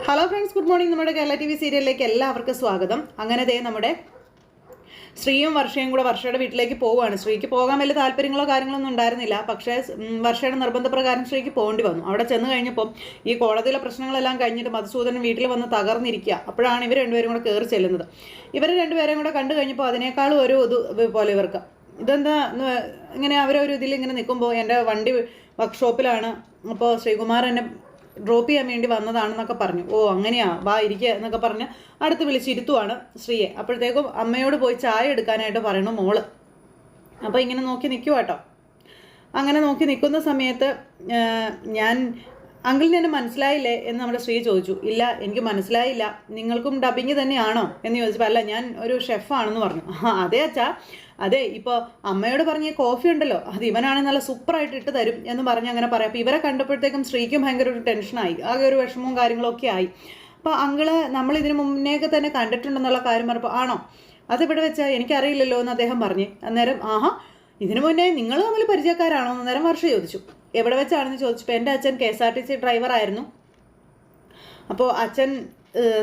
Hello friends good morning നമ്മുടെ Kerala T V സീരിയലിലേക്ക് എല്ലാവർക്കും സ്വാഗതം. അങ്ങനെ ദേ നമ്മുടെ ശ്രീയും വർഷയും കൂടെ വർഷയുടെ വീട്ടിലേക്ക് പോവുകയാണ്. ശ്രീക്ക് പോകാൻ വലിയ താല്പര്യങ്ങളോ കാര്യങ്ങളോ ഒന്നും ഉണ്ടായിരുന്നില്ല. പക്ഷേ വർഷയുടെ നിർബന്ധപ്രകാരം ശ്രീക്ക് പോകേണ്ടി വന്നു. അവിടെ ചെന്ന് കഴിഞ്ഞപ്പോൾ ഈ കോടതിയിലെ പ്രശ്നങ്ങളെല്ലാം കഴിഞ്ഞിട്ട് മധുസൂദനൻ വീട്ടിൽ വന്ന് തകർന്നിരിക്കുക. അപ്പോഴാണ് ഇവർ രണ്ടുപേരും കൂടെ കയറി ചെല്ലുന്നത്. ഇവർ രണ്ടുപേരെയും കൂടെ കണ്ടു കഴിഞ്ഞപ്പോൾ അതിനേക്കാളും ഒരു ഇത് പോലെ ഇവർക്ക്. ഇതെന്താ ഇങ്ങനെ അവരൊരു ഇതിൽ ഇങ്ങനെ നിൽക്കുമ്പോൾ എന്റെ വണ്ടി വർക്ക്ഷോപ്പിലാണ് അപ്പോൾ ശ്രീകുമാർ എന്നെ ഡ്രോപ്പ് ചെയ്യാൻ വേണ്ടി വന്നതാണെന്നൊക്കെ പറഞ്ഞു. ഓ അങ്ങനെയാ വാ ഇരിക്കുക എന്നൊക്കെ പറഞ്ഞ് അടുത്ത് വിളിച്ചിരുത്തുവാണ് ശ്രീയെ. അപ്പോഴത്തേക്കും അമ്മയോട് പോയി ചായ എടുക്കാനായിട്ട് പറയണു മോൾ. അപ്പോൾ ഇങ്ങനെ നോക്കി നിൽക്കുക കേട്ടോ അങ്ങനെ നോക്കി നിൽക്കുന്ന സമയത്ത് ഞാൻ അങ്കിളിന് എന്നെ മനസ്സിലായില്ലേ? എന്ന് നമ്മുടെ ശ്രീ ചോദിച്ചു. ഇല്ല എനിക്ക് മനസ്സിലായില്ല. നിങ്ങൾക്കും ഡബിങ് തന്നെയാണോ? എന്ന് ചോദിച്ചപ്പോൾ അല്ല ഞാൻ ഒരു ഷെഫാണെന്ന് പറഞ്ഞു. അതെ അച്ഛാ. അതെ ഇപ്പോൾ അമ്മയോട് പറഞ്ഞ കോഫി ഉണ്ടല്ലോ അത് ഇവനാണെങ്കിൽ നല്ല സൂപ്പറായിട്ട് ഇട്ട് തരും എന്ന് പറഞ്ഞ് അങ്ങനെ പറയാം. അപ്പോൾ ഇവരെ കണ്ടപ്പോഴത്തേക്കും സ്ത്രീക്കും ഭയങ്കര ഒരു ടെൻഷനായി ആകെ ഒരു വിഷമവും കാര്യങ്ങളൊക്കെ ആയി. അപ്പോൾ അങ്കിൾ നമ്മൾ ഇതിന് മുന്നേക്ക് തന്നെ കണ്ടിട്ടുണ്ടെന്നുള്ള കാര്യം പറഞ്ഞപ്പോൾ ആണോ? അതിവിടെ വെച്ചാൽ എനിക്കറിയില്ലല്ലോ എന്ന് അദ്ദേഹം പറഞ്ഞു. അന്നേരം ആഹാ ഇതിനു മുന്നേ നിങ്ങൾ തമ്മിൽ പരിചയക്കാരാണോ? എന്ന് നേരം വർഷം ചോദിച്ചു. എവിടെ വെച്ചാണെന്ന് ചോദിച്ചപ്പോൾ എന്റെ അച്ഛൻ K S R T C ഡ്രൈവറായിരുന്നു. അപ്പോൾ അച്ഛൻ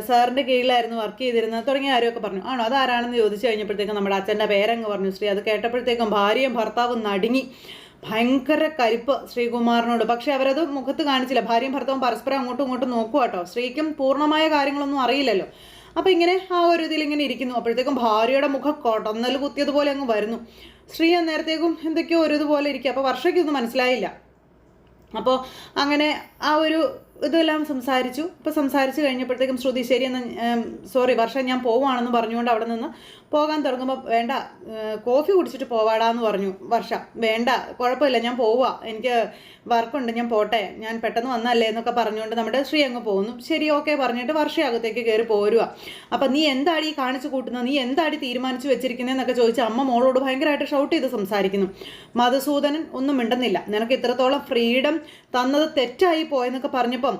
സാറിന്റെ കീഴിലായിരുന്നു വർക്ക് ചെയ്തിരുന്നത്. തുടങ്ങിയ ആരൊക്കെ പറഞ്ഞു. ആണോ? അതാരാണെന്ന് ചോദിച്ചു കഴിഞ്ഞപ്പോഴത്തേക്കും നമ്മുടെ അച്ഛന്റെ പേരങ്ങ് പറഞ്ഞു ശ്രീ അത് കേട്ടപ്പോഴത്തേക്കും ഭാര്യയും ഭർത്താവും നടുങ്ങി. ഭയങ്കര കരുപ്പ് ശ്രീകുമാറിനോട്. പക്ഷെ അവരത് മുഖത്ത് കാണിച്ചില്ല. ഭാര്യയും ഭർത്താവും പരസ്പരം അങ്ങോട്ടും ഇങ്ങോട്ടും നോക്കുക കേട്ടോ. സ്ത്രീക്കും പൂർണമായ കാര്യങ്ങളൊന്നും അറിയില്ലല്ലോ. അപ്പോൾ ഇങ്ങനെ ആ ഒരു ഇതിൽ ഇങ്ങനെ ഇരിക്കുന്നു. അപ്പോഴത്തേക്കും ഭാര്യയുടെ മുഖം കൊടന്നൽ കുത്തിയതുപോലെ അങ്ങ് വരുന്നു. ശ്രീ അന്നേരത്തേക്കും എന്തൊക്കെയോ ഒരു ഇതുപോലെ ഇരിക്കുക. അപ്പോൾ വർഷയ്ക്കൊന്നും മനസ്സിലായില്ല. അപ്പോൾ അങ്ങനെ ആ ഒരു ഇതെല്ലാം സംസാരിച്ചു. ഇപ്പോൾ സംസാരിച്ച് കഴിഞ്ഞപ്പോഴത്തേക്കും ശ്രുതി ശരി എന്ന് സോറി വർഷം ഞാൻ പോവുകയാണെന്ന് പറഞ്ഞുകൊണ്ട് അവിടെ നിന്ന് പോകാൻ തുടങ്ങുമ്പോൾ വേണ്ട കോഫി കുടിച്ചിട്ട് പോവാടാന്ന് പറഞ്ഞു വർഷ. വേണ്ട കുഴപ്പമില്ല ഞാൻ പോവുക എനിക്ക് വർക്കുണ്ട് ഞാൻ പോട്ടെ. ഞാൻ പെട്ടെന്ന് വന്നല്ലേ എന്നൊക്കെ പറഞ്ഞുകൊണ്ട് നമ്മുടെ ശ്രീ അങ്ങ് പോകുന്നു ശരി ഓക്കെ പറഞ്ഞിട്ട് വർഷയകത്തേക്ക് കയറി പോരുക അപ്പം നീ എന്താടി കാണിച്ചു കൂട്ടുന്നത്? നീ എന്താടി തീരുമാനിച്ചു വെച്ചിരിക്കുന്നതെന്നൊക്കെ ചോദിച്ച് അമ്മ മോളോട് ഭയങ്കരമായിട്ട് ഷൗട്ട് ചെയ്ത് സംസാരിക്കുന്നു. മധുസൂദനൻ ഒന്നും മിണ്ടുന്നില്ല. നിനക്ക് ഇത്രത്തോളം ഫ്രീഡം തന്നത് തെറ്റായി പോയെന്നൊക്കെ പറഞ്ഞപ്പം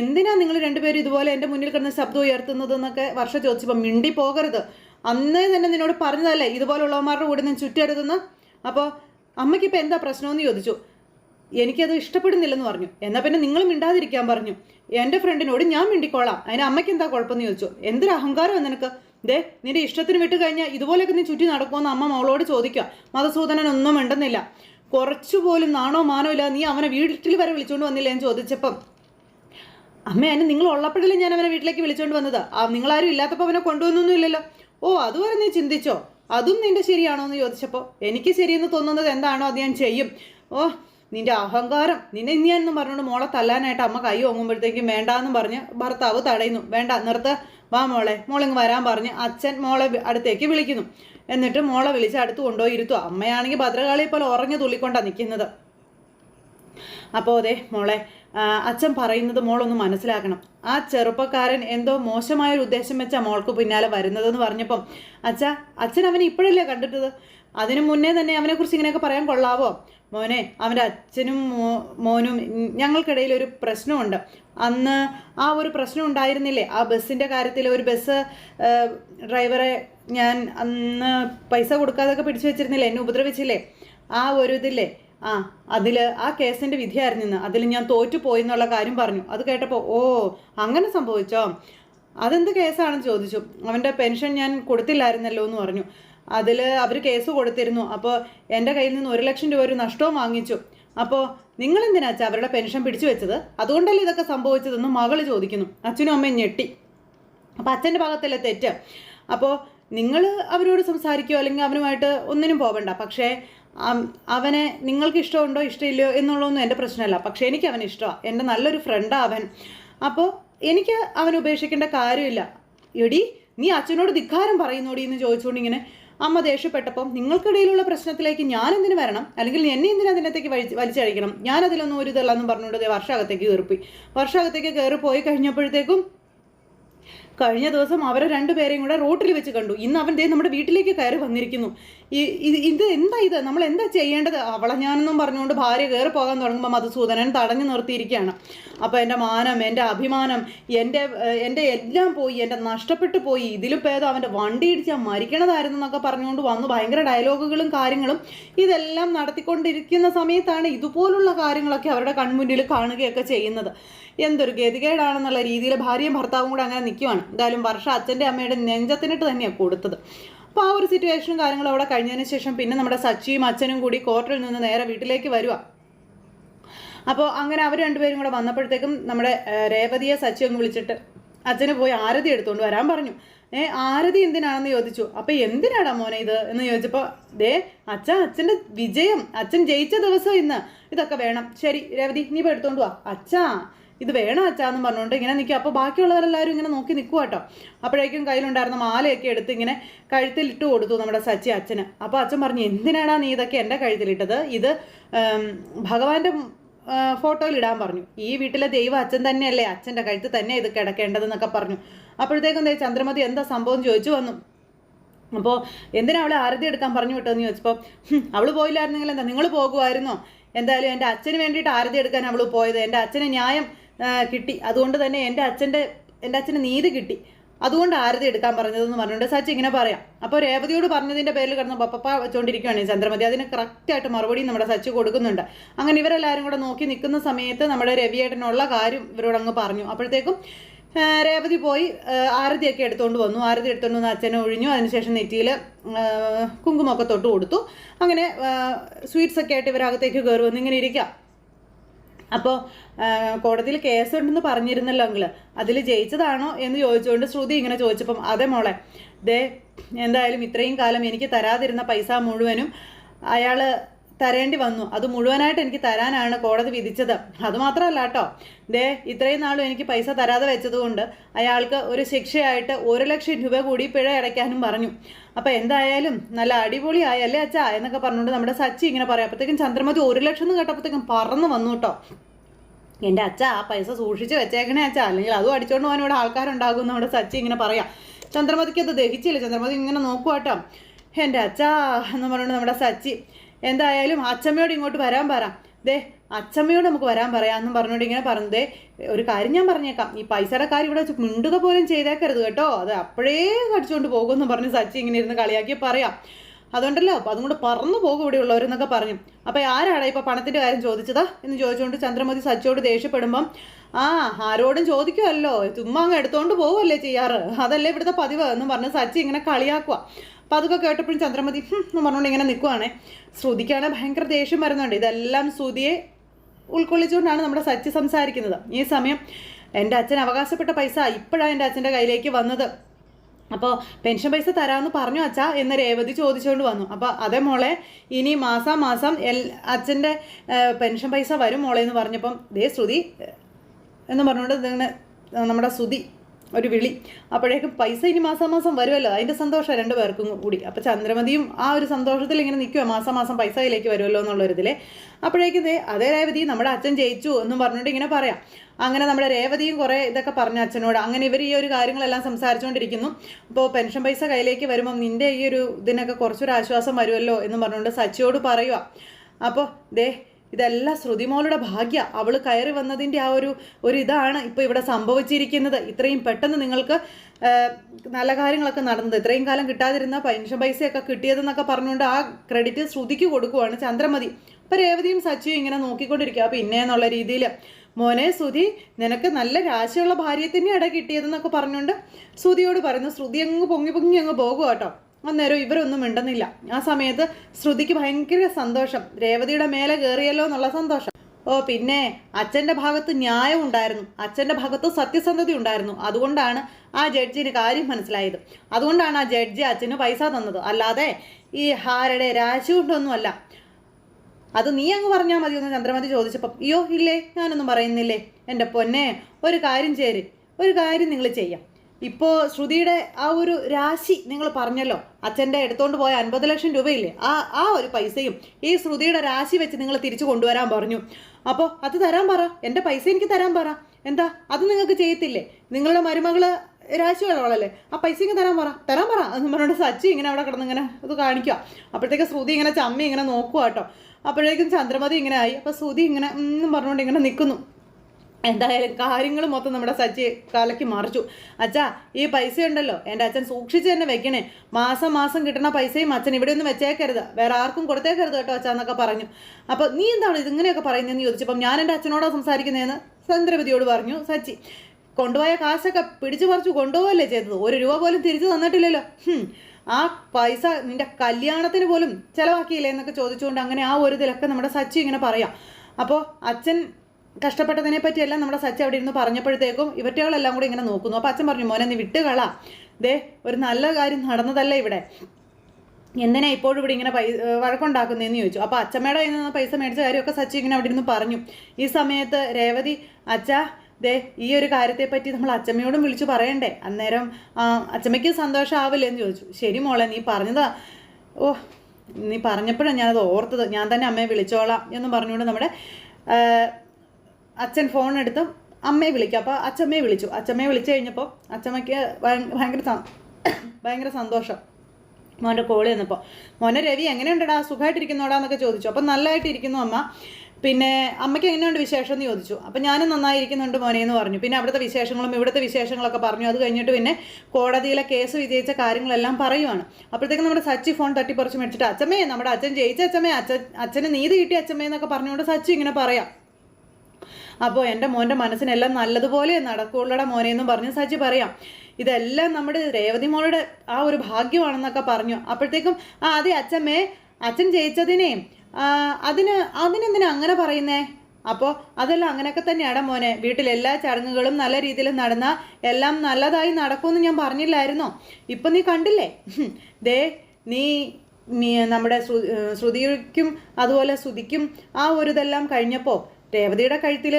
എന്തിനാ നിങ്ങൾ രണ്ടുപേരും ഇതുപോലെ എന്റെ മുന്നിൽ കിടന്ന് ശബ്ദം ഉയർത്തുന്നത് എന്നൊക്കെ വർഷ ചോദിച്ചപ്പോൾ മിണ്ടി പോകരുത് അന്നേ തന്നെ നിന്നോട് പറഞ്ഞതല്ലേ ഇതുപോലുള്ളവന്മാരുടെ കൂടെ നിന്ന് ചുറ്റരുതെന്ന് അപ്പോൾ അമ്മയ്ക്കിപ്പോൾ എന്താ പ്രശ്നമെന്ന് ചോദിച്ചു. എനിക്കത് ഇഷ്ടപ്പെടുന്നില്ലെന്ന് പറഞ്ഞു. എന്നാൽ പിന്നെ നിങ്ങൾ മിണ്ടാതിരിക്കാൻ പറഞ്ഞു. എന്റെ ഫ്രണ്ടിനോട് ഞാൻ മിണ്ടിക്കോളാം. അതിന് അമ്മയ്ക്ക് എന്താ കുഴപ്പമെന്ന് ചോദിച്ചു. എന്തൊരു അഹങ്കാരം നിനക്ക്? ദേ നിന്റെ ഇഷ്ടത്തിന് വിട്ട് കഴിഞ്ഞാൽ ഇതുപോലെയൊക്കെ നീ ചുറ്റി നടക്കുമെന്ന് അമ്മ മോളോട് ചോദിക്കുക. മതസൂദനൊന്നും ഒന്നും മിണ്ടുന്നില്ല. കുറച്ചുപോലും നാണോ മാനോ ഇല്ല നീ അവനെ വീട്ടിൽ വരെ വിളിച്ചുകൊണ്ട് വന്നില്ല എന്ന് ചോദിച്ചപ്പം അമ്മ നിങ്ങൾ ഉള്ളപ്പോഴല്ലേ ഞാൻ അവനെ വീട്ടിലേക്ക് വിളിച്ചുകൊണ്ട് വന്നത്? നിങ്ങളാരും ഇല്ലാത്തപ്പോൾ അവനെ കൊണ്ടുവന്നൊന്നുമില്ലല്ലോ. ഓ അതുവരെ നീ ചിന്തിച്ചോ? അതും നിന്റെ ശരിയാണോ എന്ന് ചോദിച്ചപ്പോൾ എനിക്ക് ശരിയെന്ന് തോന്നുന്നത് എന്താണോ അത് ഞാൻ ചെയ്യും. ഓ നിന്റെ അഹങ്കാരം നിന്നെ ഇനി എന്ന് പറഞ്ഞുകൊണ്ട് മോളെ തല്ലാനായിട്ട് അമ്മ കൈ ഓങ്ങുമ്പോഴത്തേക്കും വേണ്ടാന്ന് പറഞ്ഞ് ഭർത്താവ് തടയുന്നു. വേണ്ട നിർത്ത്. വാ മോളെ മോളിങ്ങ് വരാൻ പറഞ്ഞ് അച്ഛൻ മോളെ അടുത്തേക്ക് വിളിക്കുന്നു. എന്നിട്ട് മോളെ വിളിച്ച് അടുത്ത് കൊണ്ടുപോയി അമ്മയാണെങ്കിൽ ഭദ്രകാളിയെ പോലെ ഉറഞ്ഞു തുള്ളിക്കൊണ്ടാണ് നിൽക്കുന്നത് അപ്പോൾ അതെ മോളെ അച്ഛൻ പറയുന്നത് മോളൊന്ന് മനസ്സിലാക്കണം. ആ ചെറുപ്പക്കാരൻ എന്തോ മോശമായൊരു ഉദ്ദേശം വെച്ചാൽ മോൾക്ക് പിന്നാലെ വരുന്നതെന്ന് പറഞ്ഞപ്പം അച്ഛ അച്ഛൻ അവനെ ഇപ്പോഴല്ലേ കണ്ടിട്ടത്? അതിനു മുന്നേ തന്നെ അവനെക്കുറിച്ച് ഇങ്ങനെയൊക്കെ പറയാൻ കൊള്ളാവോ? മോനെ അവന്റെ അച്ഛനും മോനും ഞങ്ങൾക്കിടയിൽ ഒരു പ്രശ്നമുണ്ട്. അന്ന് ആ ഒരു പ്രശ്നം ഉണ്ടായിരുന്നില്ലേ? ആ ബസ്സിന്റെ കാര്യത്തിൽ ഒരു ബസ് ഡ്രൈവറെ ഞാൻ അന്ന് പൈസ കൊടുക്കാതൊക്കെ പിടിച്ചു വെച്ചിരുന്നില്ലേ? എന്നെ ഉപദ്രവിച്ചില്ലേ? ആ ഒരു ഇതില്ലേ? ആ അതിൽ ആ കേസിന്റെ വിധിയായിരുന്നു അതിൽ ഞാൻ തോറ്റുപോയി എന്നുള്ള കാര്യം പറഞ്ഞു. അത് കേട്ടപ്പോൾ ഓ അങ്ങനെ സംഭവിച്ചോ? അതെന്ത് കേസാണെന്ന് ചോദിച്ചു. അവന്റെ പെൻഷൻ ഞാൻ കൊടുത്തില്ലായിരുന്നല്ലോ എന്ന് പറഞ്ഞു. അതിൽ അവർ കേസ് കൊടുത്തിരുന്നു. അപ്പോൾ എന്റെ കയ്യിൽ നിന്ന് ഒരു ലക്ഷം രൂപ ഒരു നഷ്ടവും വാങ്ങിച്ചു. അപ്പോൾ നിങ്ങൾ എന്തിനാച്ചാ അവരുടെ പെൻഷൻ പിടിച്ചു വെച്ചത്? അതുകൊണ്ടല്ലേ ഇതൊക്കെ സംഭവിച്ചതെന്ന് മകൾ ചോദിക്കുന്നു. അച്ഛനും അമ്മയും ഞെട്ടി. അപ്പോൾ അച്ഛന്റെ ഭാഗത്തല്ലേ തെറ്റ്? അപ്പോൾ നിങ്ങൾ അവരോട് സംസാരിക്കുകയോ അല്ലെങ്കിൽ അവനുമായിട്ട് ഒന്നിനും പോകണ്ട പക്ഷേ അവനെ നിങ്ങൾക്ക് ഇഷ്ടമുണ്ടോ ഇഷ്ടമില്ലയോ എന്നുള്ളതൊന്നും എന്റെ പ്രശ്നമല്ല. പക്ഷേ എനിക്ക് അവൻ ഇഷ്ടമാണ്. എന്റെ നല്ലൊരു ഫ്രണ്ടാണ് അവൻ. അപ്പോൾ എനിക്ക് അവൻ ഉപേക്ഷിക്കേണ്ട കാര്യമില്ല. എടി നീ അച്ഛനോട് ധിക്കാരം പറയുന്നോടി എന്ന് ചോദിച്ചുകൊണ്ട് ഇങ്ങനെ അമ്മ ദേഷ്യപ്പെട്ടപ്പം നിങ്ങൾക്കിടയിലുള്ള പ്രശ്നത്തിലേക്ക് ഞാൻ എന്തിനു വരണം? അല്ലെങ്കിൽ എന്നെ എന്തിനാ അതിനകത്തേക്ക് വലിച്ച് വലിച്ചഴിക്കണം? ഞാൻ അതിലൊന്നും ഒരു ഇതല്ലെന്നും പറഞ്ഞുകൊണ്ട് വർഷാകത്തേക്ക് കയറിപ്പോയി. വർഷാകത്തേക്ക് കയറി പോയി കഴിഞ്ഞപ്പോഴത്തേക്കും കഴിഞ്ഞ ദിവസം അവരെ രണ്ടുപേരെയും കൂടെ റോട്ടിൽ വെച്ച് കണ്ടു. ഇന്ന് അവൻ ദേ നമ്മുടെ വീട്ടിലേക്ക് കയറി വന്നിരിക്കുന്നു. ഇത് എന്താ ഇത്? നമ്മൾ എന്താ ചെയ്യേണ്ടത്? അവളെ ഞാനെന്നും പറഞ്ഞുകൊണ്ട് ഭാര്യ കയറി പോകാൻ തുടങ്ങുമ്പോൾ മധുസൂദനൻ തടഞ്ഞു നിർത്തിയിരിക്കുകയാണ്. അപ്പോൾ എന്റെ മാനം എന്റെ അഭിമാനം എന്റെ എന്റെ എല്ലാം പോയി എന്റെ നഷ്ടപ്പെട്ടു പോയി. ഇതിലും പേതോ അവന്റെ വണ്ടി ഇടിച്ചാൽ മരിക്കണതായിരുന്നു എന്നൊക്കെ പറഞ്ഞുകൊണ്ട് വന്നു. ഭയങ്കര ഡയലോഗുകളും കാര്യങ്ങളും ഇതെല്ലാം നടത്തിക്കൊണ്ടിരിക്കുന്ന സമയത്താണ് ഇതുപോലുള്ള കാര്യങ്ങളൊക്കെ അവരുടെ കൺമുന്നിൽ കാണുകയൊക്കെ ചെയ്യുന്നത്. എന്തൊരു ഗതികേടാണെന്നുള്ള രീതിയിൽ ഭാര്യയും ഭർത്താവും കൂടെ അങ്ങനെ നിൽക്കുവാണ് എന്തായാലും വർഷ അച്ഛന്റെ അമ്മയുടെ നെഞ്ചത്തിനിട്ട് തന്നെയാണ് കൊടുത്തത്. അപ്പോൾ ആ ഒരു സിറ്റുവേഷനും കാര്യങ്ങളും അവിടെ കഴിഞ്ഞതിന് ശേഷം പിന്നെ നമ്മുടെ സച്ചിയും അച്ഛനും കൂടി കോർട്ടറിൽ നിന്ന് നേരെ വീട്ടിലേക്ക് വരിക അപ്പോൾ അങ്ങനെ അവർ രണ്ടുപേരും കൂടെ വന്നപ്പോഴത്തേക്കും നമ്മുടെ രേവതിയെ സച്ചി ഒന്ന് വിളിച്ചിട്ട് അച്ഛന് പോയി ആരതി എടുത്തുകൊണ്ട് വരാൻ പറഞ്ഞു. ഏ ആരതി എന്തിനാണെന്ന് ചോദിച്ചു. അപ്പൊ എന്തിനാടാ മോനെ ഇത് എന്ന് ചോദിച്ചപ്പോൾ ദേ അച്ഛൻ അച്ഛന്റെ വിജയം അച്ഛൻ ജയിച്ച ദിവസം ഇന്ന് ഇതൊക്കെ വേണം. ശരി രേവതി നീ പോയി എടുത്തോണ്ട് വാ. അച്ഛാ ഇത് വേണം അച്ഛാന്ന് പറഞ്ഞുകൊണ്ട് ഇങ്ങനെ നിൽക്കുക അപ്പോൾ ബാക്കിയുള്ളവരെല്ലാവരും ഇങ്ങനെ നോക്കി നിൽക്കുക കേട്ടോ. അപ്പോഴേക്കും കയ്യിലുണ്ടായിരുന്ന മാലയൊക്കെ എടുത്ത് ഇങ്ങനെ കഴുത്തിലിട്ട് കൊടുത്തു നമ്മുടെ സച്ചി അച്ഛന്. അപ്പോൾ അച്ഛൻ പറഞ്ഞു എന്തിനാടാ നീ ഇതൊക്കെ എന്റെ കഴുത്തിലിട്ടത്? ഇത് ഭഗവാന്റെ ഫോട്ടോയിൽ ഇടാൻ പറഞ്ഞു. ഈ വീട്ടിലെ ദൈവം അച്ഛൻ തന്നെയല്ലേ? അച്ഛന്റെ കഴുത്ത് തന്നെ ഇത് കിടക്കേണ്ടതെന്നൊക്കെ പറഞ്ഞു. അപ്പോഴത്തേക്കും ചന്ദ്രമതി എന്താ സംഭവം ചോദിച്ചു വന്നു. അപ്പോൾ എന്തിനാ അവളെ ആരതി എടുക്കാൻ പറഞ്ഞു വിട്ടതെന്ന് ചോദിച്ചപ്പോൾ അവൾ പോയില്ലായിരുന്നെങ്കിൽ എന്താ? നിങ്ങൾ പോകുമായിരുന്നോ എന്തായാലും എന്റെ അച്ഛന് വേണ്ടിയിട്ട് ആരതി എടുക്കാൻ അവൾ പോയത്. എന്റെ അച്ഛന് ന്യായം കിട്ടി. അതുകൊണ്ട് തന്നെ എന്റെ അച്ഛന്റെ എന്റെ അച്ഛന് നീതി കിട്ടി. അതുകൊണ്ട് ആരതി എടുക്കാൻ പറഞ്ഞതെന്ന് പറഞ്ഞുകൊണ്ട് സച്ചി ഇങ്ങനെ പറയാം. അപ്പോൾ രേവതിയോട് പറഞ്ഞതിന്റെ പേരിൽ കിടന്ന് പപ്പപ്പ വെച്ചുകൊണ്ടിരിക്കുകയാണ് ഈ ചന്ദ്രമതി. അതിന് കറക്റ്റായിട്ട് മറുപടി നമ്മുടെ സച്ചി കൊടുക്കുന്നുണ്ട്. അങ്ങനെ ഇവരെല്ലാവരും കൂടെ നോക്കി നിൽക്കുന്ന സമയത്ത് നമ്മുടെ രവിയേട്ടനുള്ള കാര്യം ഇവരോട് അങ്ങ് പറഞ്ഞു. അപ്പോഴത്തേക്കും രേവതി പോയി ആരതിയൊക്കെ എടുത്തുകൊണ്ട് വന്നു. ആരതി എടുത്തുകൊണ്ട് വന്ന് അച്ഛനെ ഒഴിഞ്ഞു. അതിനുശേഷം നെറ്റിയിൽ കുങ്കുമൊക്കെ തൊട്ട് കൊടുത്തു. അങ്ങനെ സ്വീറ്റ്സൊക്കെ ആയിട്ട് ഇവരകത്തേക്ക് കയറി വന്ന് ഇങ്ങനെ ഇരിക്കുക അപ്പോൾ കോടതിയിൽ കേസുണ്ടെന്ന് പറഞ്ഞിരുന്നല്ലോ എങ്കിൽ അതിൽ ജയിച്ചതാണോ എന്ന് ചോദിച്ചുകൊണ്ട് ശ്രുതി ഇങ്ങനെ ചോദിച്ചപ്പം അതേ മോളെ ദേ എന്തായാലും ഇത്രയും കാലം എനിക്ക് തരാതിരുന്ന പൈസ മുഴുവനും അയാൾ തരേണ്ടി വന്നു. അത് മുഴുവനായിട്ട് എനിക്ക് തരാനാണ് കോടതി വിധിച്ചത്. അതുമാത്രമല്ല കേട്ടോ. ദേ ഇത്രയും നാളും എനിക്ക് പൈസ തരാതെ വെച്ചതുകൊണ്ട് അയാൾക്ക് ഒരു ശിക്ഷയായിട്ട് ഒരു ലക്ഷം രൂപ കൂടി പിഴ അടയ്ക്കാനും പറഞ്ഞു. അപ്പോൾ എന്തായാലും നല്ല അടിപൊളി ആയല്ലേ അച്ഛാ? എന്നൊക്കെ പറഞ്ഞുകൊണ്ട് നമ്മുടെ സച്ചി ഇങ്ങനെ പറയാം. അപ്പോഴത്തേക്കും ചന്ദ്രമതി ഒരു ലക്ഷം എന്ന് കേട്ടപ്പോഴത്തേക്കും പറന്ന് വന്നു കേട്ടോ. എന്റെ അച്ഛ ആ പൈസ സൂക്ഷിച്ച് വെച്ചേക്കണേ അച്ഛ. അല്ലെങ്കിൽ അതും അടിച്ചോണ്ട് പോകാൻ ഇവിടെ ആൾക്കാരുണ്ടാകും നമ്മുടെ സച്ചി ഇങ്ങനെ പറയാം. ചന്ദ്രമതിക്ക് അത് ദഹിച്ചില്ല. ചന്ദ്രമതി ഇങ്ങനെ നോക്കുക കേട്ടോ എന്റെ അച്ഛാ എന്ന് പറഞ്ഞുകൊണ്ട് നമ്മുടെ സച്ചി എന്തായാലും അച്ചമ്മയോട് ഇങ്ങോട്ട് വരാൻ പറ. ദേ അച്ചമ്മയോട് നമുക്ക് വരാൻ പറയാമെന്നും പറഞ്ഞുകൊണ്ട് ഇങ്ങനെ പറഞ്ഞതേ ഒരു കാര്യം ഞാൻ പറഞ്ഞേക്കാം. ഈ പൈസയുടെ കാര്യം ഇവിടെ വെച്ച് മിണ്ടുക പോലും ചെയ്തേക്കരുത് കേട്ടോ. അത് അപ്പോഴേ കടിച്ചുകൊണ്ട് പോകുമെന്ന് പറഞ്ഞ് സച്ചി ഇങ്ങനെ ഇരുന്ന് കളിയാക്കി പറയാം. അതുകൊണ്ടല്ലോ അപ്പം അതും കൂടെ പറന്നു പോകും ഇവിടെ ഉള്ളവരെന്നൊക്കെ പറഞ്ഞു. അപ്പോൾ ആരാടാ ഇപ്പോൾ പണത്തിന്റെ കാര്യം ചോദിച്ചതാ എന്ന് ചോദിച്ചുകൊണ്ട് ചന്ദ്രമതി സച്ചിയോട് ദേഷ്യപ്പെടുമ്പം ആ ആരോടും ചോദിക്കുമല്ലോ ചുമ്മാ അങ്ങ് എടുത്തോണ്ട് പോവല്ലേ ചെയ്യാറ്? അതല്ലേ ഇവിടുത്തെ പതിവ്? എന്ന് പറഞ്ഞ് സച്ചി ഇങ്ങനെ കളിയാക്കുക അപ്പം അതൊക്കെ കേട്ടപ്പോഴും ചന്ദ്രമതി എന്ന് പറഞ്ഞുകൊണ്ട് ഇങ്ങനെ നിൽക്കുവാണേ ശ്രുതിക്കാണ് ഭയങ്കര ദേഷ്യം വരുന്നുണ്ട്. ഇതെല്ലാം ശ്രുതിയെ ഉൾക്കൊള്ളിച്ചുകൊണ്ടാണ് നമ്മുടെ സച്ചി സംസാരിക്കുന്നത്. ഈ സമയം എന്റെ അച്ഛൻ അവകാശപ്പെട്ട പൈസ ഇപ്പോഴാണ് എന്റെ അച്ഛന്റെ കയ്യിലേക്ക് വന്നത്. അപ്പോൾ പെൻഷൻ പൈസ തരാമെന്ന് പറഞ്ഞു അച്ഛാ എന്ന് രേവതി ചോദിച്ചുകൊണ്ട് വന്നു. അപ്പോൾ അതേ മോളെ ഇനി മാസാ മാസം എൽ അച്ഛന്റെ പെൻഷൻ പൈസ വരും മോളെ എന്ന് പറഞ്ഞപ്പം ദേ ശ്രുതി എന്ന് പറഞ്ഞുകൊണ്ട് നമ്മുടെ ശ്രുതി ഒരു വിളി. അപ്പോഴേക്കും പൈസ ഇനി മാസം മാസം വരുമല്ലോ. അതിന്റെ സന്തോഷം രണ്ട് പേർക്കും കൂടി. അപ്പോൾ ചന്ദ്രമതിയും ആ ഒരു സന്തോഷത്തിൽ ഇങ്ങനെ നിൽക്കുക മാസം പൈസ കയ്യിലേക്ക് വരുമല്ലോ എന്നുള്ളൊരിതിൽ അപ്പോഴേക്കും അതേ രേവതി നമ്മുടെ അച്ഛൻ ജയിച്ചു എന്നും പറഞ്ഞുകൊണ്ട് ഇങ്ങനെ പറയാം. അങ്ങനെ നമ്മുടെ രേവതിയും കുറേ ഇതൊക്കെ പറഞ്ഞ അച്ഛനോട്. അങ്ങനെ ഇവർ ഈ ഒരു കാര്യങ്ങളെല്ലാം സംസാരിച്ചുകൊണ്ടിരിക്കുന്നു. അപ്പോൾ പെൻഷൻ പൈസ കയ്യിലേക്ക് വരുമ്പം നിന്റെ ഈ ഒരു ഇതിനൊക്കെ കുറച്ചൊരു ആശ്വാസം വരുമല്ലോ എന്ന് പറഞ്ഞുകൊണ്ട് സച്ചിയോട് പറയുക അപ്പോൾ ദേ ഇതെല്ലാം ശ്രുതിമോളുടെ ഭാഗ്യ. അവൾ കയറി വന്നതിന്റെ ആ ഒരു ഒരു ഇതാണ് ഇപ്പോൾ ഇവിടെ സംഭവിച്ചിരിക്കുന്നത്. ഇത്രയും പെട്ടെന്ന് നിങ്ങൾക്ക് നല്ല കാര്യങ്ങളൊക്കെ നടന്നത്. ഇത്രയും കാലം കിട്ടാതിരുന്ന പെൻഷൻ പൈസയൊക്കെ കിട്ടിയതെന്നൊക്കെ പറഞ്ഞുകൊണ്ട് ആ ക്രെഡിറ്റ് ശ്രുതിക്ക് കൊടുക്കുവാണ് ചന്ദ്രമതി. അപ്പോൾ രേവതിയും സച്ചിയും ഇങ്ങനെ നോക്കിക്കൊണ്ടിരിക്കുക. പിന്നെ എന്നുള്ള രീതിയിൽ മോനെ ശ്രുതി നിനക്ക് നല്ല രാശിയുള്ള ഭാര്യയെ ഇട കിട്ടിയതെന്നൊക്കെ പറഞ്ഞുകൊണ്ട് ശ്രുതിയോട് പറയുന്നു. ശ്രുതി അങ്ങ് പൊങ്ങി പൊങ്ങി അങ്ങ് പോകുക കേട്ടോ. അന്നേരം ഇവരൊന്നും മിണ്ടുന്നില്ല. ആ സമയത്ത് ശ്രുതിക്ക് ഭയങ്കര സന്തോഷം. രേവതിയുടെ മേലെ കയറിയല്ലോ എന്നുള്ള സന്തോഷം. ഓ പിന്നെ അച്ഛന്റെ ഭാഗത്ത് ന്യായം ഉണ്ടായിരുന്നു. അച്ഛന്റെ ഭാഗത്ത് സത്യസന്ധത ഉണ്ടായിരുന്നു. അതുകൊണ്ടാണ് ആ ജഡ്ജിന് കാര്യം മനസ്സിലായത്. അതുകൊണ്ടാണ് ആ ജഡ്ജി അച്ഛന് പൈസ തന്നത്. അല്ലാതെ ഈ ഹാരയുടെ രാശി കൊണ്ടൊന്നുമല്ല. അത് നീ അങ്ങ് പറഞ്ഞാൽ മതി എന്ന് ചന്ദ്രമതി ചോദിച്ചപ്പം അയ്യോ ഇല്ലേ? ഞാനൊന്നും പറയുന്നില്ലേ? എന്റെ പൊന്നെ ഒരു കാര്യം ചേര് ഒരു കാര്യം നിങ്ങൾ ചെയ്യാം. ഇപ്പോൾ ശ്രുതിയുടെ ആ ഒരു രാശി നിങ്ങൾ പറഞ്ഞല്ലോ അച്ഛന്റെ എടുത്തോണ്ട് പോയ അൻപത് ലക്ഷം രൂപയില്ലേ ആ ആ ഒരു പൈസയും ഈ ശ്രുതിയുടെ രാശി വെച്ച് നിങ്ങൾ തിരിച്ചു കൊണ്ടുവരാൻ പറഞ്ഞു. അപ്പോൾ അത് തരാൻ പറ എന്റെ പൈസ എനിക്ക് തരാൻ പറ. എന്താ? അത് നിങ്ങൾക്ക് ചെയ്യത്തില്ലേ? നിങ്ങളുടെ മരുമകൾ രാശിയുള്ളവളല്ലേ ആ പൈസ ഇങ്ങനെ തരാൻ പറ. തരാൻ പറ. എന്ന് പറഞ്ഞുകൊണ്ട് സച്ചി ഇങ്ങനെ അവിടെ കിടന്ന് ഇങ്ങനെ അത് കാണിക്കുക അപ്പോഴത്തേക്ക് ശ്രുതി ഇങ്ങനെ ചമ്മി ഇങ്ങനെ നോക്കുക കേട്ടോ. അപ്പോഴേക്കും ചന്ദ്രമതി ഇങ്ങനെ ആയി. അപ്പോൾ ശ്രുതി ഇങ്ങനെ എന്നും പറഞ്ഞുകൊണ്ട് ഇങ്ങനെ നിൽക്കുന്നു എന്തായാലും കാര്യങ്ങൾ മൊത്തം നമ്മുടെ സച്ചി കാലയ്ക്ക് മറിച്ചു. അച്ഛാ ഈ പൈസ ഉണ്ടല്ലോ എന്റെ അച്ഛൻ സൂക്ഷിച്ച് തന്നെ വെക്കണേ. മാസം മാസം കിട്ടുന്ന പൈസയും അച്ഛൻ ഇവിടെ ഒന്നും വെച്ചേക്കരുത്. വേറെ ആർക്കും കൊടുത്തേക്കരുത് കേട്ടോ അച്ഛാ എന്നൊക്കെ പറഞ്ഞു. അപ്പോൾ നീ എന്താണ് ഇതിങ്ങനെയൊക്കെ പറയുന്നതെന്ന് ചോദിച്ചപ്പം ഞാൻ എന്റെ അച്ഛനോടാ സംസാരിക്കുന്നതെന്ന് സന്ദ്രപതിയോട് പറഞ്ഞു സച്ചി. കൊണ്ടുപോയ കാശൊക്കെ പിടിച്ചു പറിച്ചു കൊണ്ടുപോകല്ലേ ചെയ്തത്? ഒരു രൂപ പോലും തിരിച്ചു തന്നിട്ടില്ലല്ലോ. ആ പൈസ നിന്റെ കല്യാണത്തിന് പോലും ചിലവാക്കിയില്ലേ എന്നൊക്കെ ചോദിച്ചുകൊണ്ട് അങ്ങനെ ആ ഒരു ഇതിലൊക്കെ നമ്മുടെ സച്ചി ഇങ്ങനെ പറയാം. അപ്പോൾ അച്ഛൻ കഷ്ടപ്പെട്ടതിനെ പറ്റിയെല്ലാം നമ്മുടെ സച്ച അവിടെ ഇരുന്ന് പറഞ്ഞപ്പോഴത്തേക്കും ഇവറ്റകളെല്ലാം കൂടി ഇങ്ങനെ നോക്കുന്നു. അപ്പോൾ അച്ഛൻ പറഞ്ഞു മോനെ നീ വിട്ടുകള. ദേ ഒരു നല്ല കാര്യം നടന്നതല്ലേ ഇവിടെ? എന്തിനാ ഇപ്പോഴും ഇവിടെ ഇങ്ങനെ പൈ വഴക്കുണ്ടാക്കുന്നതെന്ന് ചോദിച്ചു. അപ്പോൾ അച്ഛമ്മയുടെ കയ്യിൽ നിന്ന് പൈസ മേടിച്ച കാര്യമൊക്കെ സച്ചി ഇങ്ങനെ അവിടെ ഇരുന്ന് പറഞ്ഞു. ഈ സമയത്ത് രേവതി അച്ഛ ദേ ഈ ഒരു കാര്യത്തെപ്പറ്റി നമ്മൾ അച്ഛമ്മയോടും വിളിച്ചു പറയണ്ടേ? അന്നേരം അച്ചമ്മയ്ക്ക് സന്തോഷമാവില്ലേ എന്ന് ചോദിച്ചു. ശരി മോളെ നീ പറഞ്ഞതാ. ഓ നീ പറഞ്ഞപ്പോഴാണ് ഞാനത് ഓർത്തത്. ഞാൻ തന്നെ അമ്മയെ വിളിച്ചോളാം എന്ന് പറഞ്ഞുകൊണ്ട് നമ്മുടെ അച്ഛൻ ഫോൺ എടുത്ത് അമ്മയെ വിളിക്കുക അപ്പോൾ അച്ഛമ്മയെ വിളിച്ചു. അച്ഛമ്മയെ വിളിച്ചു കഴിഞ്ഞപ്പോൾ അച്ഛമ്മയ്ക്ക് ഭയ- ഭയങ്കര ഭയങ്കര സന്തോഷം. മോന്റെ കോളി വന്നപ്പോൾ മോനെ രവി എങ്ങനെയുണ്ടടാ? സുഖമായിട്ടിരിക്കുന്നോടാ എന്നൊക്കെ ചോദിച്ചു. അപ്പം നല്ലതായിട്ടിരിക്കുന്നു അമ്മ. പിന്നെ അമ്മയ്ക്ക് എങ്ങനെയുണ്ട് വിശേഷം എന്ന് ചോദിച്ചു. അപ്പം ഞാനും നന്നായിരിക്കുന്നുണ്ട് മോനെ എന്ന് പറഞ്ഞു. പിന്നെ അവിടുത്തെ വിശേഷങ്ങളും ഇവിടുത്തെ വിശേഷങ്ങളൊക്കെ പറഞ്ഞു. അത് കഴിഞ്ഞിട്ട് പിന്നെ കോടതിയിലെ കേസ് വിജയിച്ച കാര്യങ്ങളെല്ലാം പറയുവാണ്. അപ്പോഴത്തേക്കും നമ്മുടെ സച്ചി ഫോൺ തട്ടിപ്പറിച്ച് മേടിച്ചിട്ട് അച്ഛമ്മേ നമ്മുടെ അച്ഛൻ ജയിച്ച അച്ഛമ്മേ അച്ഛൻ അച്ഛന് നീതി കിട്ടിയ അച്ഛമ്മേ എന്നൊക്കെ പറഞ്ഞുകൊണ്ട് സച്ചി ഇങ്ങനെ പറയാം. അപ്പോൾ എന്റെ മോന്റെ മനസ്സിനെല്ലാം നല്ലതുപോലെ നടക്കുകയുള്ളടാ മോനെ എന്നും പറഞ്ഞ് സജി പറയാം. ഇതെല്ലാം നമ്മുടെ രേവതി മോളുടെ ആ ഒരു ഭാഗ്യമാണെന്നൊക്കെ പറഞ്ഞു. അപ്പോഴത്തേക്കും ആ അതെ അച്ഛമ്മേ അച്ഛൻ ജയിച്ചതിനെ അതിന് അതിനെന്തിനാ അങ്ങനെ പറയുന്നേ? അപ്പോൾ അതെല്ലാം അങ്ങനെയൊക്കെ തന്നെയാണ് മോനെ. വീട്ടിൽ എല്ലാ ചടങ്ങുകളും നല്ല രീതിയിൽ നടന്ന എല്ലാം നല്ലതായി നടക്കുമെന്ന് ഞാൻ പറഞ്ഞില്ലായിരുന്നോ? ഇപ്പം നീ കണ്ടില്ലേ? ദേ നീ നമ്മുടെ ശ്രു- ശ്രുതിക്കും അതുപോലെ ശ്രുതിക്കും ആ ഒരു ഇതെല്ലാം കഴിഞ്ഞപ്പോൾ രേവതിയുടെ കഴുത്തിൽ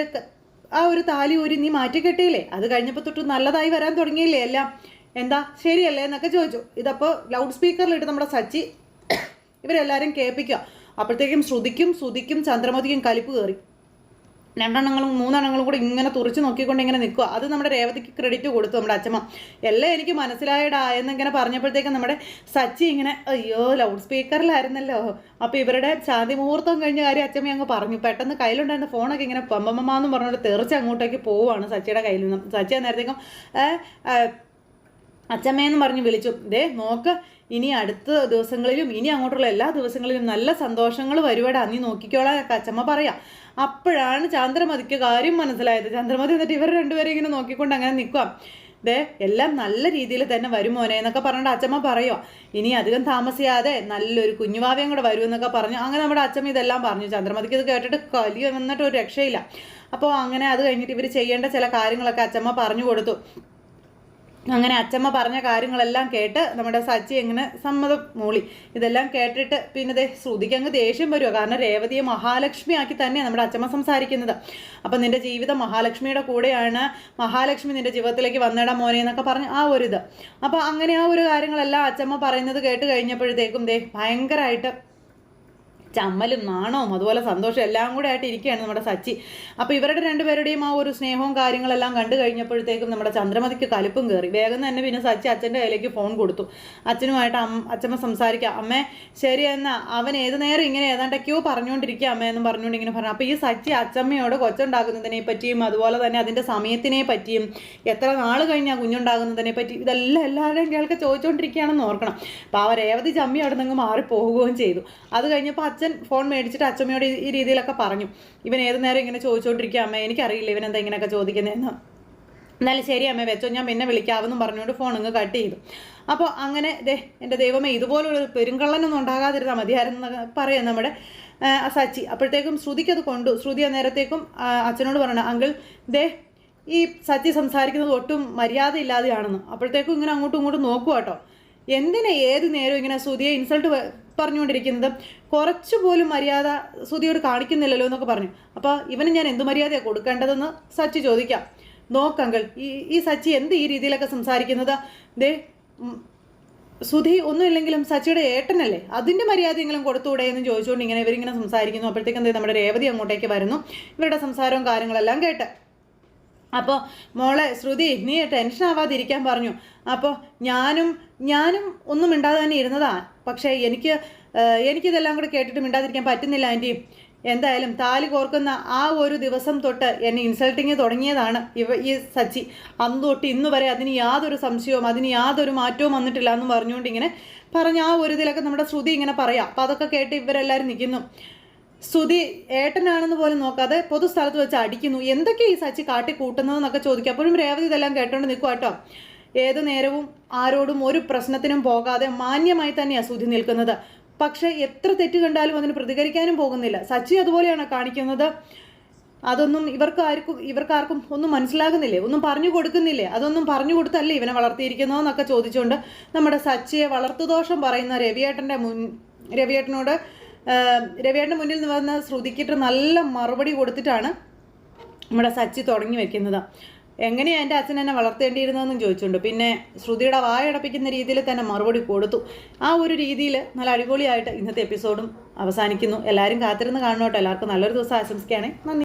ആ ഒരു താലി ഊരി നീ മാറ്റി കെട്ടിയില്ലേ? അത് കഴിഞ്ഞപ്പോൾ തൊട്ട് നല്ലതായി വരാൻ തുടങ്ങിയില്ലേ എല്ലാം? എന്താ? ശരിയല്ലേ എന്നൊക്കെ ചോദിച്ചു. ഇതപ്പോൾ ലൗഡ് സ്പീക്കറിലിട്ട് നമ്മുടെ സച്ചി ഇവരെല്ലാവരും കേൾപ്പിക്കുക. അപ്പോഴത്തേക്കും ശ്രുതിക്കും ശ്രുതിക്കും ചന്ദ്രമതിക്കും കലിപ്പ് കയറി രണ്ടെണ്ണങ്ങളും മൂന്നെണ്ണങ്ങളും കൂടെ ഇങ്ങനെ തുറച്ച് നോക്കിക്കൊണ്ട് ഇങ്ങനെ നിൽക്കുക. അത് നമ്മുടെ രേവതിക്ക് ക്രെഡിറ്റ് കൊടുത്തു നമ്മുടെ അച്ഛമ്മ എല്ലാം എനിക്ക് മനസ്സിലായടാ എന്നിങ്ങനെ പറഞ്ഞപ്പോഴത്തേക്കും നമ്മുടെ സച്ചി ഇങ്ങനെ അയ്യോ ലൗഡ് സ്പീക്കറിലായിരുന്നല്ലോ അപ്പോൾ ഇവരുടെ ശാന്തി മുഹൂർത്തം കഴിഞ്ഞ കാര്യം അച്ഛമ്മ അങ്ങ് പറഞ്ഞു. പെട്ടെന്ന് കയ്യിലുണ്ടായിരുന്ന ഫോണൊക്കെ ഇങ്ങനെ പമ്പമ്മമാന്ന് പറഞ്ഞുകൊണ്ട് തെറിച്ച് അങ്ങോട്ടേക്ക് പോവുകയാണ് സച്ചിയുടെ കയ്യിൽ നിന്നും. സച്ചി ഏ, അച്ചമ്മയെന്ന് പറഞ്ഞ് വിളിച്ചു. ദേ നോക്ക് ഇനി അടുത്ത ദിവസങ്ങളിലും ഇനി അങ്ങോട്ടുള്ള എല്ലാ ദിവസങ്ങളിലും നല്ല സന്തോഷങ്ങൾ വരുവടാ. നീ നോക്കിക്കോളാം ഒക്കെ അച്ചമ്മ പറയാം. അപ്പോഴാണ് ചന്ദ്രമതിക്ക് കാര്യം മനസ്സിലായത്. ചന്ദ്രമതി എന്നിട്ട് ഇവർ രണ്ടുപേരും ഇങ്ങനെ നോക്കിക്കൊണ്ട് അങ്ങനെ നിൽക്കുക ദേ എല്ലാം നല്ല രീതിയിൽ തന്നെ വരും മോനെ എന്നൊക്കെ പറഞ്ഞിട്ട് അച്ചമ്മ പറയോ. ഇനി അധികം താമസിയാതെ നല്ലൊരു കുഞ്ഞുവാവയും കൂടെ വരും എന്നൊക്കെ പറഞ്ഞു. അങ്ങനെ നമ്മുടെ അച്ചമ്മ ഇതെല്ലാം പറഞ്ഞു. ചന്ദ്രമതിക്ക് ഇത് കേട്ടിട്ട് കലി വന്നിട്ട് ഒരു രക്ഷയില്ല. അപ്പോൾ അങ്ങനെ അത് കഴിഞ്ഞിട്ട് ഇവർ ചെയ്യേണ്ട ചില കാര്യങ്ങളൊക്കെ അച്ചമ്മ പറഞ്ഞു കൊടുത്തു. അങ്ങനെ അച്ചമ്മ പറഞ്ഞ കാര്യങ്ങളെല്ലാം കേട്ട് നമ്മുടെ സച്ചി എങ്ങനെ സമ്മതം മൂളി. ഇതെല്ലാം കേട്ടിട്ട് പിന്നെ ദേ ശ്രുതിക്ക് അങ്ങ് ദേഷ്യം വരുമോ കാരണം രേവതിയെ മഹാലക്ഷ്മിയാക്കി തന്നെ നമ്മുടെ അച്ചമ്മ സംസാരിക്കുന്നത്. അപ്പം നിന്റെ ജീവിതം മഹാലക്ഷ്മിയുടെ കൂടെയാണ്. മഹാലക്ഷ്മി നിന്റെ ജീവിതത്തിലേക്ക് വന്നിടാൻ മോനെ എന്നൊക്കെ പറഞ്ഞ് ആ ഒരു ഇത്. അപ്പോൾ അങ്ങനെ ആ ഒരു കാര്യങ്ങളെല്ലാം അച്ചമ്മ പറയുന്നത് കേട്ട് കഴിഞ്ഞപ്പോഴത്തേക്കും ദേ ഭയങ്കരമായിട്ട് ചമ്മലും നാണവും അതുപോലെ സന്തോഷം എല്ലാം കൂടെ ആയിട്ട് ഇരിക്കുകയാണ് നമ്മുടെ സച്ചി. അപ്പോൾ ഇവരുടെ രണ്ടുപേരുടെയും ആ ഒരു സ്നേഹവും കാര്യങ്ങളെല്ലാം കണ്ടു കഴിഞ്ഞപ്പോഴത്തേക്കും നമ്മുടെ ചന്ദ്രമതിക്ക് കലിപ്പും കയറി വേഗം തന്നെ പിന്നെ സച്ചി അച്ഛന്റെ കയ്യിലേക്ക് ഫോൺ കൊടുത്തു. അച്ഛനുമായിട്ട് അമ്മ അച്ഛമ്മ സംസാരിക്കാം. അമ്മേ ശരി എന്നാ. അവൻ ഏത് നേരം ഇങ്ങനെ ഏതാണ്ടൊക്കെയോ പറഞ്ഞുകൊണ്ടിരിക്കുക അമ്മ എന്ന് പറഞ്ഞുകൊണ്ട് ഇങ്ങനെ പറഞ്ഞു. അപ്പോൾ ഈ സച്ചി അച്ഛമ്മയോട് കൊച്ചുണ്ടാകുന്നതിനെ പറ്റിയും അതുപോലെ തന്നെ അതിന്റെ സമയത്തിനെ പറ്റിയും എത്ര നാൾ കഴിഞ്ഞാൽ കുഞ്ഞുണ്ടാകുന്നതിനെ പറ്റി ഇതെല്ലാം എല്ലാവരും കേൾക്കെ ചോദിച്ചുകൊണ്ടിരിക്കുകയാണെന്ന് ഓർക്കണം. അപ്പോൾ ആ രേവതി ചമ്മി അവിടെ നിന്ന് മാറിപ്പോകുകയും ചെയ്തു. അത് കഴിഞ്ഞപ്പോൾ അച്ഛൻ ഫോൺ മേടിച്ചിട്ട് അച്ഛമ്മയോട് ഈ- രീതിയിലൊക്കെ പറഞ്ഞു. ഇവൻ ഏത് നേരം ഇങ്ങനെ ചോദിച്ചുകൊണ്ടിരിക്കുക അമ്മ? എനിക്കറിയില്ല ഇവൻ എന്താ ഇങ്ങനെയൊക്കെ ചോദിക്കുന്നതെന്ന് എന്നാലും ശരി അമ്മ വെച്ചോ ഞാൻ പിന്നെ വിളിക്കാമെന്നും പറഞ്ഞുകൊണ്ട് ഫോൺ അങ്ങ് കട്ട് ചെയ്തു. അപ്പോൾ അങ്ങനെ ദേ എന്റെ ദൈവമേ ഇതുപോലുള്ള ഒരു പെരുങ്കള്ളനൊന്നും ഉണ്ടാകാതിരുന്നാൽ മതിയായിരുന്നു പറയാം നമ്മുടെ സച്ചി. അപ്പോഴത്തേക്കും ശ്രുതിക്ക് അത് കൊണ്ടു. ശ്രുതി നേരത്തേക്കും അച്ഛനോട് പറഞ്ഞു അങ്കിൾ ദേ ഈ സച്ചി സംസാരിക്കുന്നത് ഒട്ടും മര്യാദ ഇല്ലാതെയാണെന്ന് അപ്പോഴത്തേക്കും ഇങ്ങനെ അങ്ങോട്ടും ഇങ്ങോട്ടും നോക്കുക കേട്ടോ എന്തിനാ ഏത് നേരം ഇങ്ങനെ ശ്രുതിയെ ഇൻസൾട്ട് പറഞ്ഞുകൊണ്ടിരിക്കുന്നത്. കുറച്ചുപോലും മര്യാദ സുധിയോട് കാണിക്കുന്നില്ലല്ലോ എന്നൊക്കെ പറഞ്ഞു. അപ്പോൾ ഇവന് ഞാൻ എന്ത് മര്യാദയാണ് കൊടുക്കേണ്ടതെന്ന് സച്ചി ചോദിക്കാം. നോക്കങ്കൾ ഈ ഈ സച്ചി എന്ത് ഈ രീതിയിലൊക്കെ സംസാരിക്കുന്നത്? ദേ സുധി ഒന്നുമില്ലെങ്കിലും സച്ചിയുടെ ഏട്ടനല്ലേ? അതിന്റെ മര്യാദയെങ്കിലും കൊടുത്തുകൂടെ എന്ന് ചോദിച്ചുകൊണ്ട് ഇങ്ങനെ ഇവരിങ്ങനെ സംസാരിക്കുന്നു. അപ്പോഴത്തേക്കും നമ്മുടെ രേവതി അങ്ങോട്ടേക്ക് വരുന്നു. ഇവരുടെ സംസാരവും കാര്യങ്ങളെല്ലാം കേട്ട്. അപ്പോൾ മോളെ ശ്രുതി നീ ടെൻഷൻ ആവാതിരിക്കാൻ പറഞ്ഞു. അപ്പോൾ ഞാനും ഞാനും ഒന്നും മിണ്ടാതെ തന്നെ ഇരുന്നതാ. പക്ഷേ എനിക്ക് എനിക്കിതെല്ലാം കൂടെ കേട്ടിട്ട് മിണ്ടാതിരിക്കാൻ പറ്റുന്നില്ല ആന്റി. എന്തായാലും താലി കോർക്കുന്ന ആ ഒരു ദിവസം തൊട്ട് എന്നെ ഇൻസൾട്ടിങ് തുടങ്ങിയതാണ് ഇവ ഈ സച്ചി. അന്ന് തൊട്ട് ഇന്ന് വരെ അതിന് യാതൊരു സംശയവും അതിന് യാതൊരു മാറ്റവും വന്നിട്ടില്ല എന്ന് പറഞ്ഞുകൊണ്ട് ഇങ്ങനെ പറഞ്ഞ ആ ഒരു ഇതിലൊക്കെ നമ്മുടെ ശ്രുതി ഇങ്ങനെ പറയാം. അപ്പം അതൊക്കെ കേട്ട് ഇവരെല്ലാവരും നിൽക്കുന്നു സ്തുതി ഏട്ടനാണെന്ന് പോലും നോക്കാതെ പൊതുസ്ഥലത്ത് വെച്ച് അടിക്കുന്നു. എന്തൊക്കെയാ ഈ സച്ചി കാട്ടി കൂട്ടുന്നതെന്നൊക്കെ ചോദിക്കും. അപ്പോഴും രേവതി ഇതെല്ലാം കേട്ടോണ്ട് നിൽക്കുക കേട്ടോ ഏതു നേരവും ആരോടും ഒരു പ്രശ്നത്തിനും പോകാതെ മാന്യമായി തന്നെയാണ് സ്തുതി നിൽക്കുന്നത്. പക്ഷെ എത്ര തെറ്റ് കണ്ടാലും അതിന് പ്രതികരിക്കാനും പോകുന്നില്ല. സച്ചി അതുപോലെയാണ് കാണിക്കുന്നത്? അതൊന്നും ഇവർക്ക് ആർക്കും ഇവർക്കാർക്കും ഒന്നും മനസ്സിലാകുന്നില്ലേ? ഒന്നും പറഞ്ഞു കൊടുക്കുന്നില്ലേ? അതൊന്നും പറഞ്ഞു കൊടുത്തല്ലേ ഇവനെ വളർത്തിയിരിക്കുന്നതെന്നൊക്കെ ചോദിച്ചുകൊണ്ട് നമ്മുടെ സച്ചിയെ വളർത്തുദോഷം പറയുന്ന രവിയേട്ടന്റെ മുൻ രവിയേട്ടനോട് രവിയേട്ടന്റെ മുന്നിൽ നിന്ന് വന്ന ശ്രുതിക്കിട്ട് നല്ല മറുപടി കൊടുത്തിട്ടാണ് നമ്മുടെ സച്ചി തുടങ്ങി വെക്കുന്നത്. എങ്ങനെയാണ് എന്റെ അച്ഛൻ എന്നെ വളർത്തേണ്ടിയിരുന്നതെന്നും ചോദിച്ചുകൊണ്ട് പിന്നെ ശ്രുതിയുടെ വായടപ്പിക്കുന്ന രീതിയിൽ തന്നെ മറുപടി കൊടുത്തു. ആ ഒരു രീതിയിൽ നല്ല അടിപൊളിയായിട്ട് ഇന്നത്തെ എപ്പിസോഡും അവസാനിക്കുന്നു. എല്ലാവരും കാത്തിരുന്ന് കാണണോട്ടോ. എല്ലാവർക്കും നല്ലൊരു ദിവസം ആശംസിക്കുകയാണെങ്കിൽ നന്ദി.